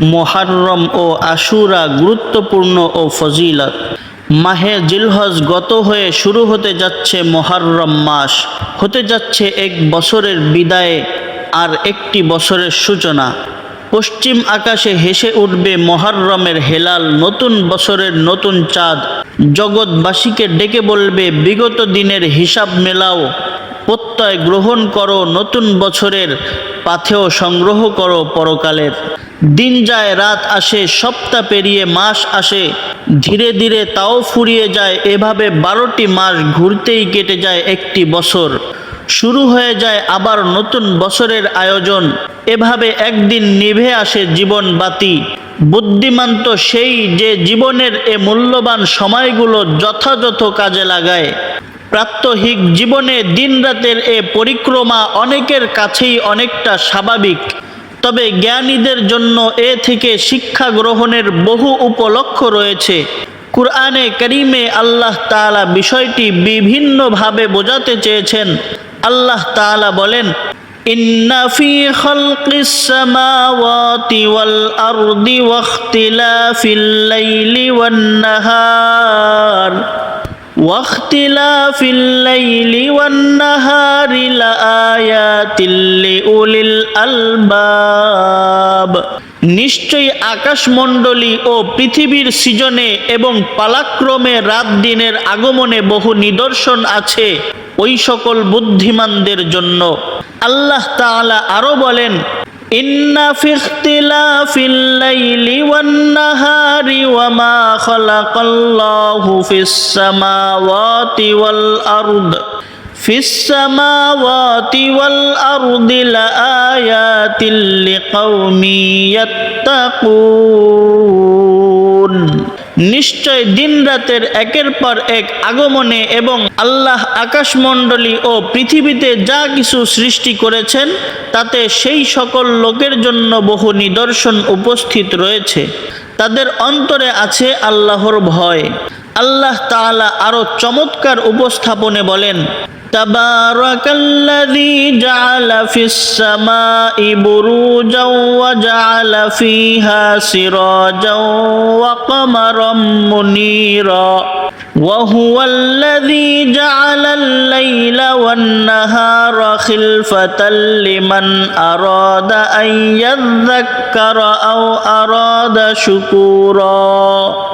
মোহাররম ও আশুরা গুরুত্বপূর্ণ ও ফজিলত। মাহে জিলহজ গত হয়ে শুরু হতে যাচ্ছে মোহাররম মাস। হতে যাচ্ছে এক বছরের বিদায়ে আর একটি বছরের সূচনা। পশ্চিম আকাশে হেসে উঠবে মহাররমের হেলাল নতুন বছরের নতুন চাঁদ। জগৎবাসীকে ডেকে বলবে, বিগত দিনের হিসাব মেলাও। প্রত্যয় গ্রহণ করো নতুন বছরের। পাথেও সংগ্রহ করো পরকালের। দিন যায়, রাত আসে, সপ্তাহ পেরিয়ে মাস আসে। ধীরে ধীরে তাও ফুরিয়ে যায়, এভাবে বারোটি মাস ঘুরতেই কেটে যায় একটি বছর। শুরু হয়ে যায় আবার নতুন বছরের আয়োজন। এভাবে একদিন নিভে আসে জীবন বাতি। বুদ্ধিমান তো সেই যে জীবনের এ মূল্যবান সময়গুলো যথাযথ কাজে লাগায়। প্রাত্যহিক জীবনে দিনরাতের এ পরিক্রমা অনেকের কাছেই অনেকটা স্বাভাবিক। তবে জ্ঞানীদের জন্য এ থেকে শিক্ষা গ্রহণের বহু উপলক্ষ রয়েছে। কুরআনে করিমে আল্লাহ তাআলা বিষয়টি বিভিন্নভাবে বোঝাতে চেয়েছেন। আল্লাহ তালা বলেন, ইন্না ফি খালকিস সামাওয়াতি ওয়াল আরদি ওয়াখতিলাফিল লাইলি ওয়ান নাহার। واختلاف الليل والنهار لآيات لأولي الألباب নিশ্চয়ই আকাশমণ্ডলী ও পৃথিবীর সৃজনে এবং পালাক্রমে রাত দিনের আগমনে বহু নিদর্শন আছে ওই সকল বুদ্ধিমানদের জন্য আল্লাহ তাআলা আরো বলেন إن في اختلاف الليل والنهار وما خلق الله في السماوات والأرض. في السماوات والأرض لآيات لقوم يتقون. নিশ্চয় দিন রাতের একের পর এক আগমনে এবং আল্লাহ আকাশমণ্ডলী ও পৃথিবীতে যা কিছু সৃষ্টি করেছেন, তাতে সেই সকল লোকের জন্য বহু নিদর্শন উপস্থিত রয়েছে। তাদের অন্তরে আছে আল্লাহর ভয়। আল্লাহ তাআলা আরও চমৎকার উপস্থাপনে বলেন تبارك الذي جعل في السماء بروجا وجعل فيها سراجا وقمرا منيرا. وهو الذي جعل الليل والنهار خلفة لمن أراد أن يذكر أو أراد شكورا.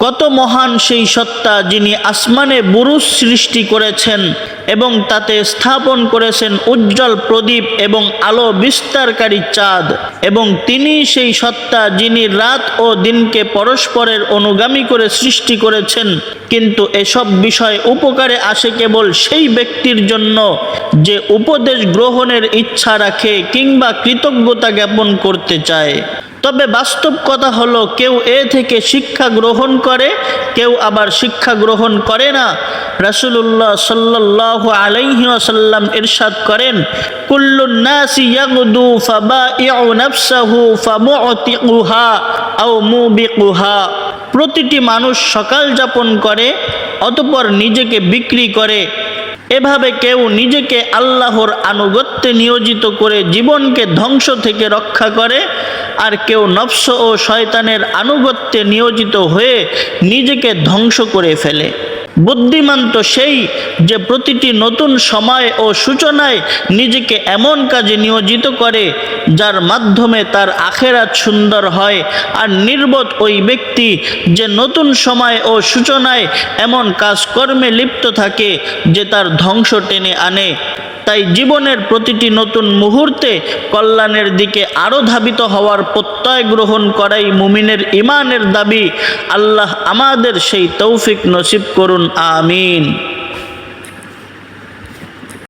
কত মহান সেই সত্তা যিনি আসমানে বুরুজ সৃষ্টি করেছেন এবং তাতে স্থাপন করেছেন উজ্জ্বল প্রদীপ এবং আলো বিস্তারকারী চাঁদ। এবং তিনি সেই সত্তা যিনি রাত ও দিনকে পরস্পরের অনুগামী করে সৃষ্টি করেছেন। কিন্তু এসব বিষয় উপকারে আসে কেবল সেই ব্যক্তির জন্য যে উপদেশ গ্রহণের ইচ্ছা রাখে কিংবা কৃতজ্ঞতা জ্ঞাপন করতে চায়। তবে বাস্তব কথা হলো, কেউ এ থেকে শিক্ষা গ্রহণ করে, কেউ আবার শিক্ষা গ্রহণ করে না। রাসূলুল্লাহ সাল্লাল্লাহু আলাইহি ওয়াসাল্লাম ইরশাদ করেন প্রতিটি মানুষ সকাল যাপন করে, অতপর নিজেকে বিক্রি করে এভাবে কেউ নিজেকে আল্লাহর আনুগত্যে নিয়োজিত করে জীবনকে ধ্বংস থেকে রক্ষা করে, আর কেউ নফস ও শয়তানের আনুগত্যে নিয়োজিত হয়ে নিজেকে ধ্বংস করে ফেলে। বুদ্ধিমান তো সেই যে প্রতিটি নতুন সময় ও সূচনায় নিজেকে এমন কাজে নিয়োজিত করে, যার মাধ্যমে তার আখেরাত সুন্দর হয়। আর নির্বোধ ওই ব্যক্তি যে নতুন সময় ও সূচনায় এমন কাজকর্মে লিপ্ত থাকে, যে তার ধ্বংস টেনে আনে। তাই জীবনের প্রতিটি নতুন মুহূর্তে কল্যাণের দিকে আরও ধাবিত হওয়ার প্রত্যয় গ্রহণ করাই মুমিনের ইমানের দাবি। আল্লাহ আমাদের সেই তৌফিক নসিব করুন, আমিন।